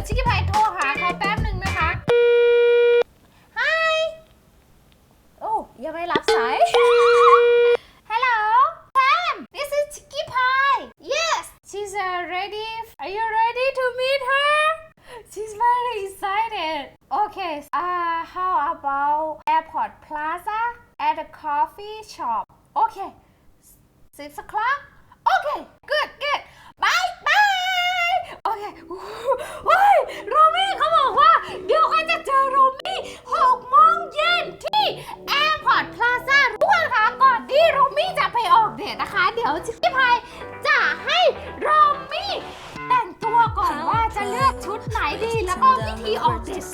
ยวชิคกี้พายโทรหาเขาแป๊บหนึ่งนะคะ Hi โอ้ยังไม่รับสาย Hello Sam this is Chicky Pie Yes she's already Are you ready to meet her She's very excited Okay uh how about Airport Plaza at a coffee shop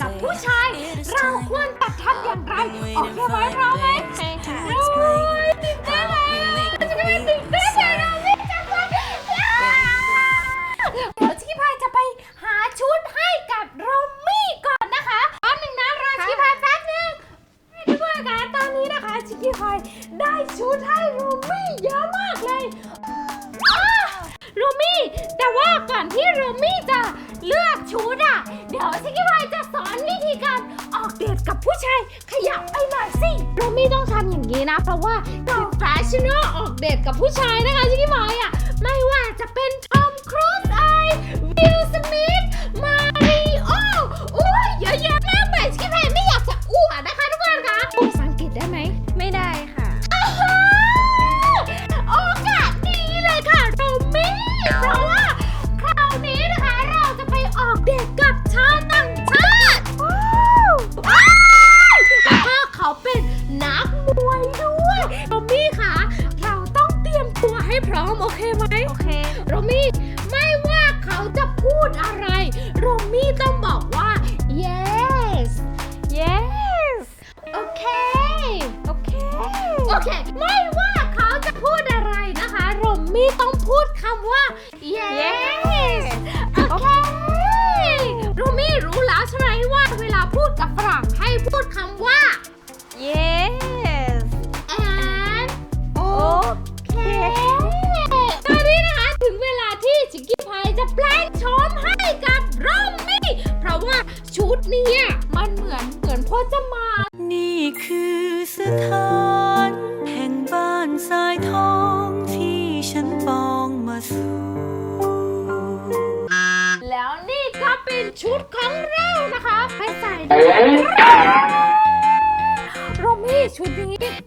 กับผู้ช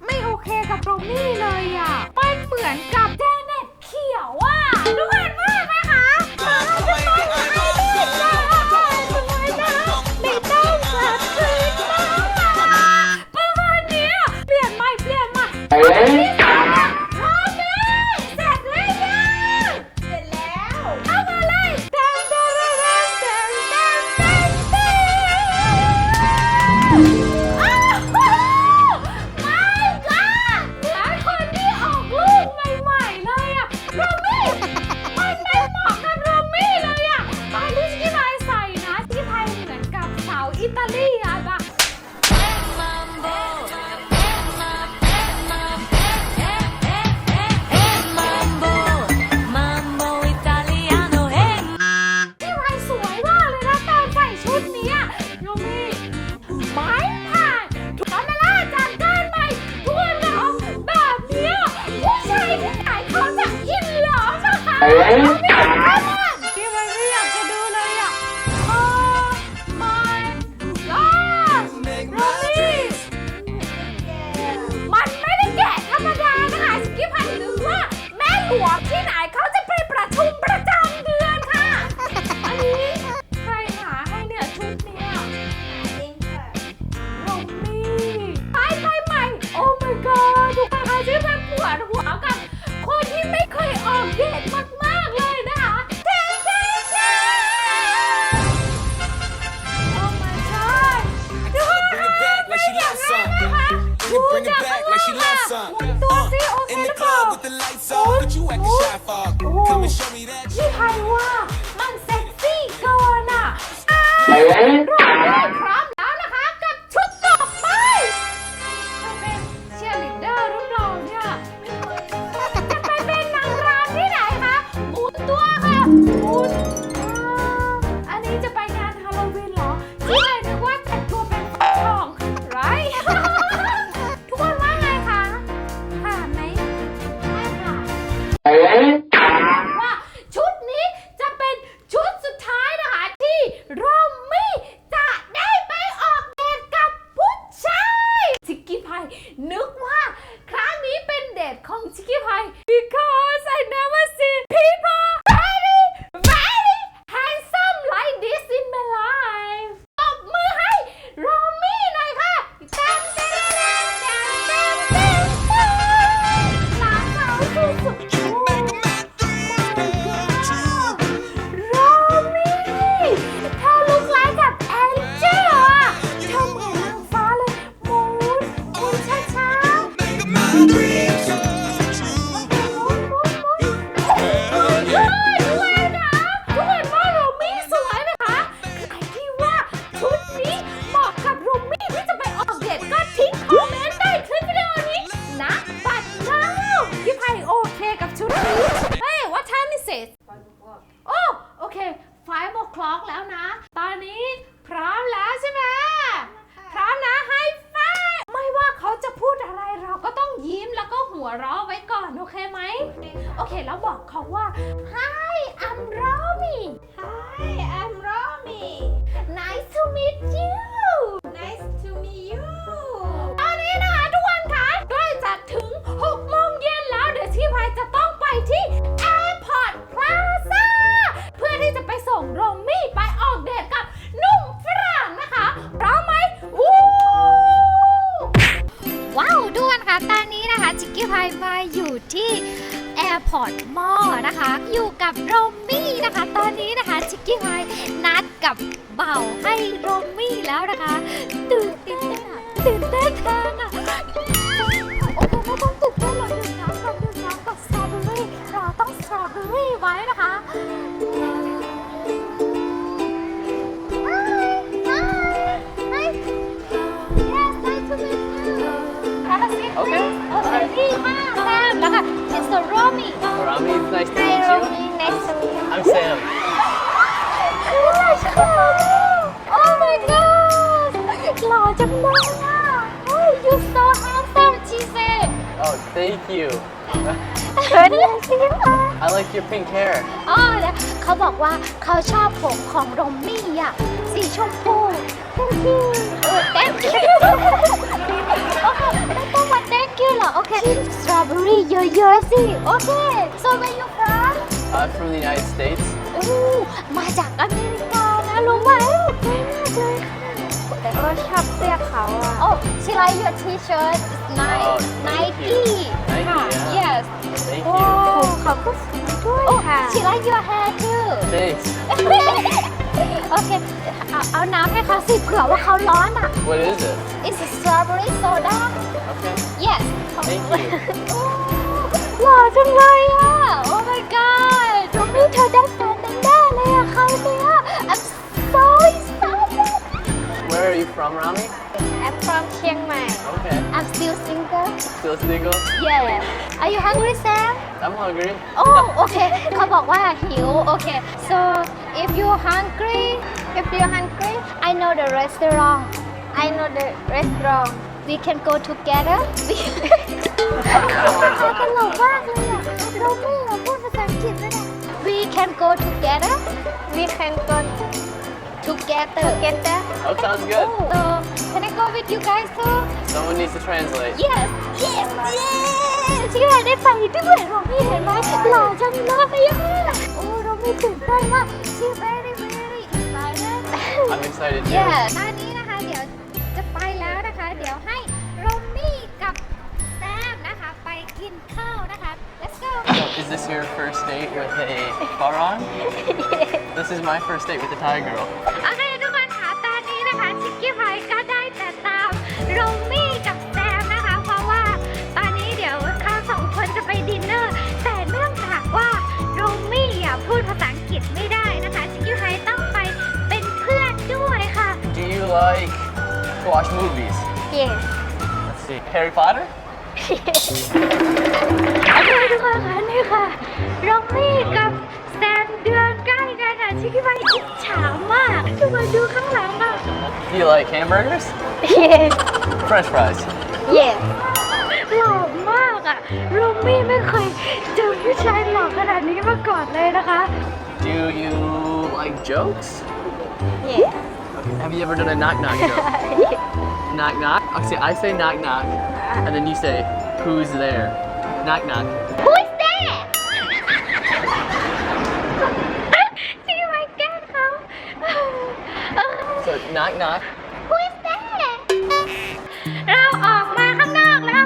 ไม่โอเคกับโรนี่เลยอะมันเหมือนกับแจเน็ตเขียวอะทุกคนว่าไหมคะเธอจะต้องให้ได้วยนะไม่ต้องเกิดขึ้นมประมาณนี้เปลี่ยนใม่เปลี่ยนม่ Ha! Mr. Romy Rami, it's nice to Hi meet Romy you. nice to meet you I'm Sam. คืออะไรฉันหล่อมาก Oh my god หล่อจังเลยอะ Oh you so handsome she said Oh, thank you. เขินเลยสิคะ I like your pink hair. อ๋อแล้วเขาบอกว่าเขาชอบผมของรอมมี่อะ สีชมพู thank you เออ thank you โอเคไม่ต้องมา thank you หรอกโอเคสตรอเบอรี่เยอะๆสิ โอเค so where you from Uh, from the United States. อู้มาจากอเมริกานะรู้ไหมเก่งมากเลยค่ะแต่ก็ชอบเสื้อเขาอะ Oh, she like your t-shirt. Nice. Oh, thank Nike. you. Nike, ค่ะ yeah. Yes. Thank โอ้ you. เขาก็สวยด้วย Oh, ค่ะ she like your hair too. Thanks. โอเค เอาเอาน้ำให้เขาสิเผื่อว่าเขาร้อนอะ What is it? It's a strawberry soda. Okay. Yes. Thank you. โอ้หล่อจังเลยอะ Oh my god ตรงนี้เธอได้แฟนแน่ๆเลยอะเขาเนี่ย I'm so excited. Where are you from, Rami? I'm from เชียงใหม่ Okay. I'm still single. Still single? Yeah. Are you hungry, Sam? I'm hungry. โอ้โอเค เขาบอกว่าหิว โอเค so if you hungry If you're hungry I know the restaurant I know the restaurant we can go together ตลกมากเลยอะเราไม่เราพูดภาษาอังกฤษด้วยนะ we can go together We can go Together together Oh, sounds good. so can I go with you guys too Someone needs to translate. yes yes yes ที่เราได้ไปด้วยเราไม่เห็นไหมหล่อจังเลยอะโอ้เราไม่ตื่นเต้นมาก she very very excited I'm excited too. เย้ตอนนี้นะคะเดี๋ยวจะไปแล้วนะคะ เดี๋ยวให้โรมมี่กับแซมนะคะ ไปกินข้าวนะคะ let's go So, is this your first date with a Faran? This is my first date with a Thai girl. โอเคทุกคนค่ะตอนนี้นะคะชิคกี้พายก็ได้แต่ตามโรมมี่กับแซมนะคะ เพราะว่าตอนนี้เดี๋ยวเขาสองคนจะไปดินเนอร์ แต่เนื่องจากว่าโรมมี่อะพูดภาษาอังกฤษไม่ได้นะคะชิคกี้พายต้องไปเป็นเพื่อนด้วยค่ะ Do you like to watch movies? Yes Let's see. Harry Potter? โอเคทุกคนคะนี่ค่ะโรมมี่กับแซมเดือนใกล้กันค่ะชิคกี้พายอิจฉามากทุกคนดูข้างหลังอะ Do you like hamburgers? Yes French fries? Yes หล่อมากอะโรมมี่ไม่เคยเจอผู้ชายหล่อขนาดนี้มาก่อนเลยนะคะ Do you like jokes? Yes Have you ever done a knock knock joke? knock knock? Okay, I say knock knock, and then you say, who's there? Knock knock. Who's there ชิคกี้พายแกล้งเขาเออ So knock knock. Who is that เราออกมาข้างนอกแล้ว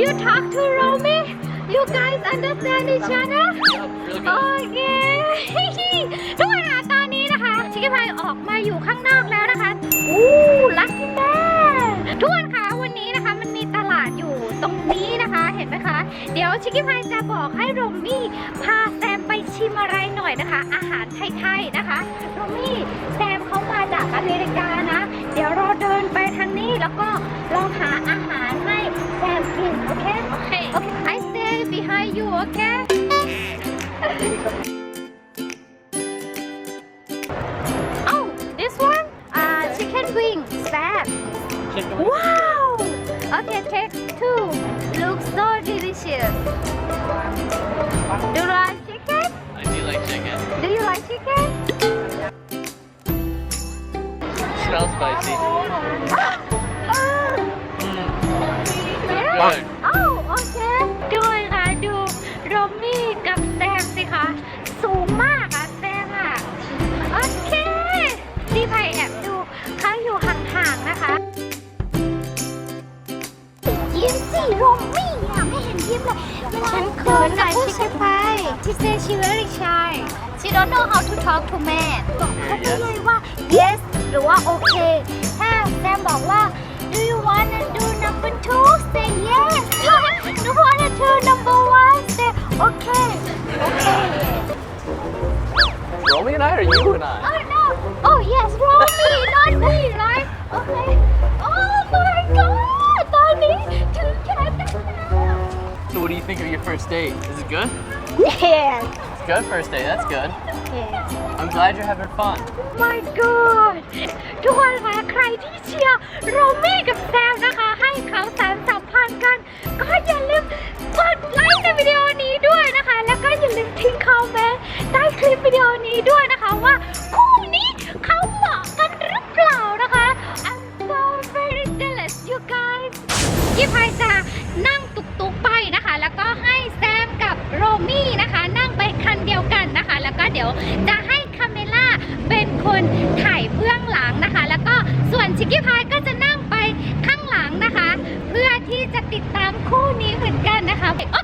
You talk to Romy You guys understand each other กี้พายจะบอกให้โรมมี่พาแซมไปชิมอะไรหน่อยนะคะ อาหารไทย Smells spicy. Yeah. Good. อ้าวโอเคด้วยค่ะดูโรมี่กับแซมสิคะสูงมากอะแซมอะโอเคพี่ไพแอบดูเขาอยู่ห่างๆนะคะยิ้มสิโรมี่อะไม่เห็นยิ้มเลยฉันเขินกับผู้ชายไปที่เซชิเวอรี่ชาย she don't know how to talk to man บอกเขาไปเลยว่า yes หรือว่าโอเค ถ้าแซมบอกว่า do you wanna do number two say yes do you wanna do number one say okay okay Romy and I or you and I? oh no oh yes Romy not me right okay oh my god ตอนนี้ถึงแขนได้แล้ว So what do you think of your first date? Is it good? Yes. It's good first date. That's good. Yes. I'm glad you're having fun. my god ทุกคนคะใครที่เชียร์โรมี่กับแซมนะคะ ให้เขาสารสัมพันธ์กัน ก็อย่าลืมกดไลค์ในวิดีโอนี้ด้วยนะคะ แล้วก็อย่าลืมทิ้งคอมเมนต์ใต้คลิปวิดีโอนี้ด้วยนะคะว่าคู่นี้เขาเหมาะกันหรือเปล่านะคะ I'm so very jealous you guys ยี่พายจะนั่งตุกตุกๆไปนะคะ แล้วก็ให้แซมกับโรมี่นะคะ นั่งไปคันเดียวกันนะคะ แล้วก็เดี๋ยวจะให้คาเมล่าเป็น คนถ่ายเบื้องหลังนะคะ แล้วก็ส่วนชิคกี้พายก็จะนั่งไปข้างหลังนะคะ เพื่อที่จะติดตามคู่นี้เหมือนกันนะคะโอเคไปค่ะ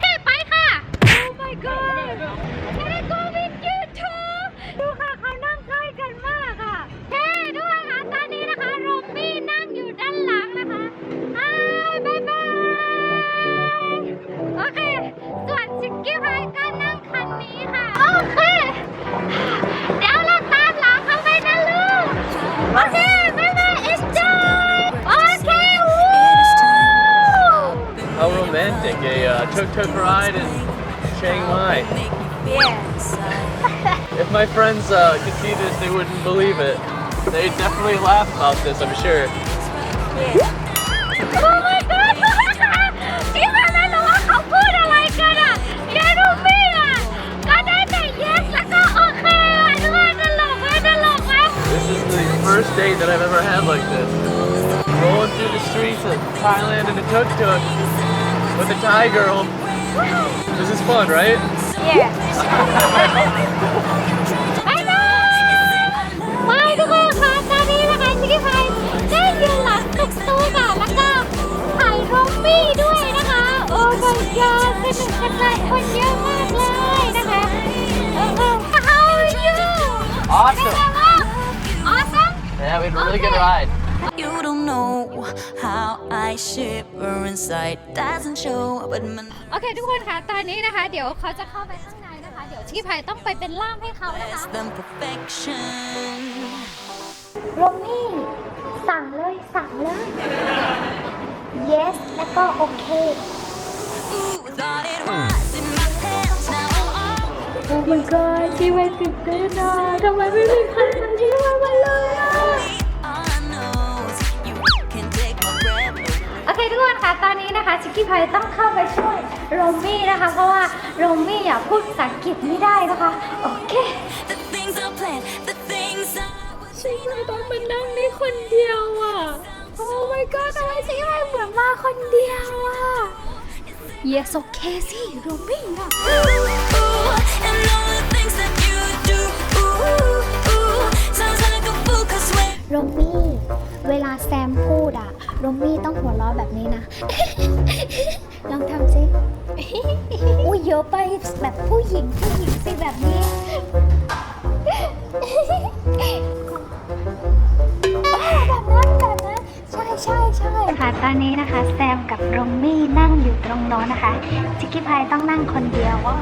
take a uh, tuk-tuk ride in Chiang Mai. If my friends uh, could see this, they wouldn't believe it. They definitely laugh about this, I'm sure. Oh my god! this is the first date that I've ever had like this. Rolling through the streets of Thailand in a tuk-tuk. With a Thai girl. This is fun, right? Yes. ไปเลยไปทุกคนค่ะตอนนี้นะคะชิคกี้พายได้ยืนหลังตุ๊กตุ๊กอะแล้วก็ถ่ายรอมมี่ด้วยนะคะ โอ้ my god สนุกกันเลยคนเยอะมากเลยนะคะเออเออ How are you เป็นไง Awesome. บ้าง Awesome Yeah, we had a really good ride. You don't know how I shiver inside. Doesn't show, but my โอเคทุกคนค่ะตอนนี้นะคะ เดี๋ยวเขาจะเข้าไปข้างในนะคะ เดี๋ยวชิคกี้พายต้องไปเป็นล่ามให้เขานะคะ less than perfection. โรมี่สั่งเลยสั่งเลย yes แล้วก็โอเค Ooh, thought it was in my pants. Now I'm all โอ้ my god ที่ไม่ตื่นเต้นอะทำไมไม่มีใครมาที่ว่ามาเลยอะ เคทุกคนค่ะตอนนี้นะคะชิคกี้พายต้องเข้าไปช่วยโรมี่นะคะ เพราะว่าโรมี่อะพูดภาษาอังกฤษไม่ได้นะคะ โอเค The things I planned, the things I was ชิคกี้พายต้องมานั่งนี่คนเดียวอะ โอ้ my god ทำไมชิคกี้พายเหมือนมาคนเดียวอะ yes โอเคสิโรมี่อะ Ooh, and all the things that you do. Ooh, ooh, sounds like a fool 'cause when โรมี่เวลาแซมพูดอะ โรมี่ต้องหัวเราะแบบนี้นะ ลองทำสิอุ้ยเยอะไปแบบผู้หญิงผู้หญิงสิแบบนี้ แบบนั้นแบบนั้นใช่ใช่ใช่ค่ะตอนนี้นะคะ แซมกับรมมี่นั่งอยู่ตรงโน้นนะคะชิคกี้พายต้องนั่งคนเดียวว้า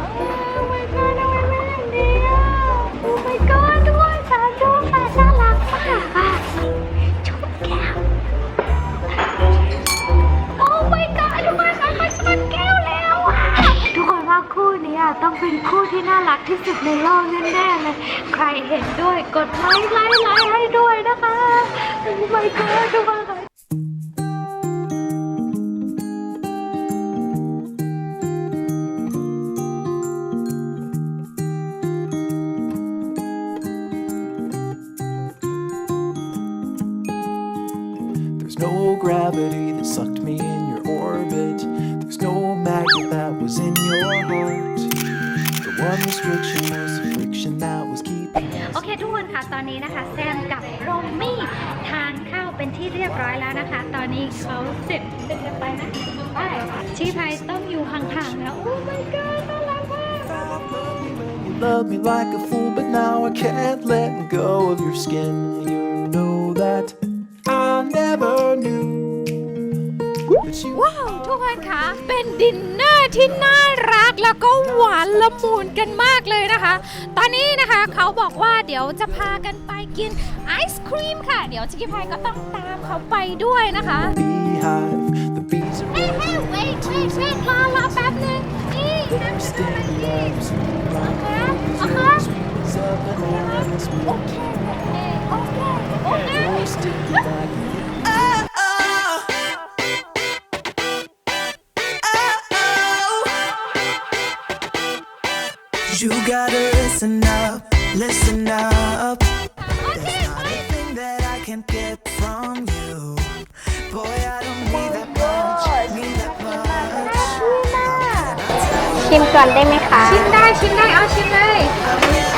ต้องเป็นคู่ที่น่ารักที่สุดในโลกแน่ๆเลย ใครเห็นด้วยกดไลค์ไลค์ไลค์ให้ด้วยนะคะโอ้ my ทุกคน Gravity that sucked me in ทุกคนค่ะตอนนี้นะคะ แซมกับโรมมี่ทานข้าวเป็นที่เรียบร้อยแล้วนะคะ ตอนนี้เขาเสร็จเดินกันไปนะไปชีพายต้องอยู่ห่างๆแล้วโอ้ my god น่ารักมาก You love me like a fool, but now I can't let go of your skin. You know that I never knew that you. ว้าว ทุกคนคะเป็นดินเนอร์ที่น่ารัก แล้วก็หวานละมุนกันมากเลยนะคะ ตอนนี้นะคะเขาบอกว่าเดี๋ยวจะพากันไปกินไอศครีมค่ะ เดี๋ยวชิคกี้พายก็ต้องตามเขาไปด้วยนะคะ Beehive, the bees are เฮ้ยเฮ้ย wait wait wait รอรอแป๊บนึงนี่แป๊บนึง stinging labs. โอเคโอเค Sweetness of bananas, โอเคโอเคโอเค oh, sticky like You gotta listen up, listen up. โอเค Thing that I can't get from you. Boy, I don't need that much, need that much. ชิมก่อนได้ไหมคะ ชิมได้ชิมได้เอาชิมเลย I never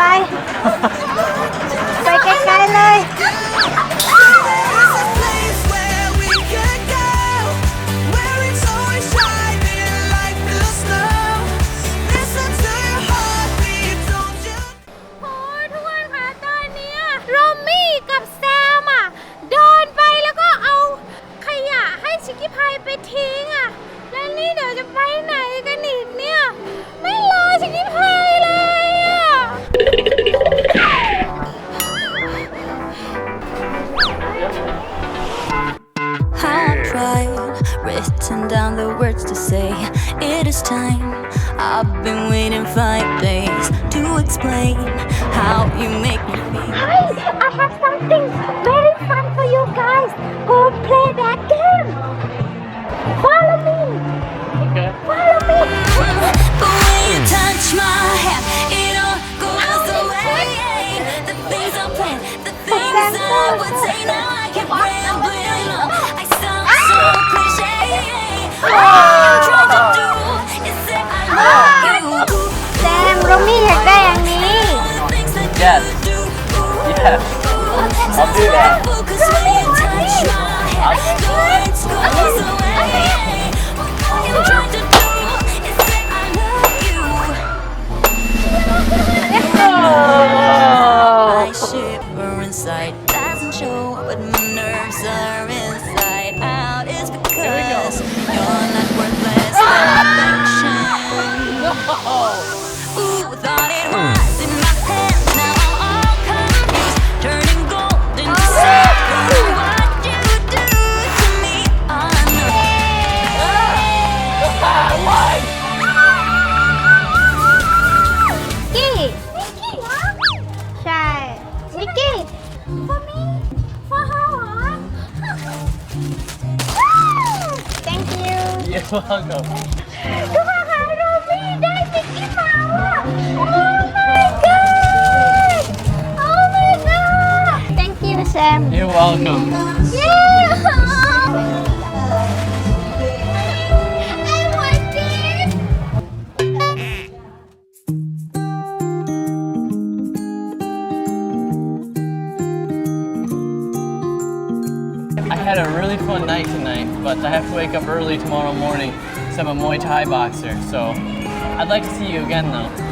ไป I'll do that. When welcome. I had a really fun night tonight, but I have to wake up early tomorrow morning because I'm a Muay Thai boxer. So I'd like to see you again though.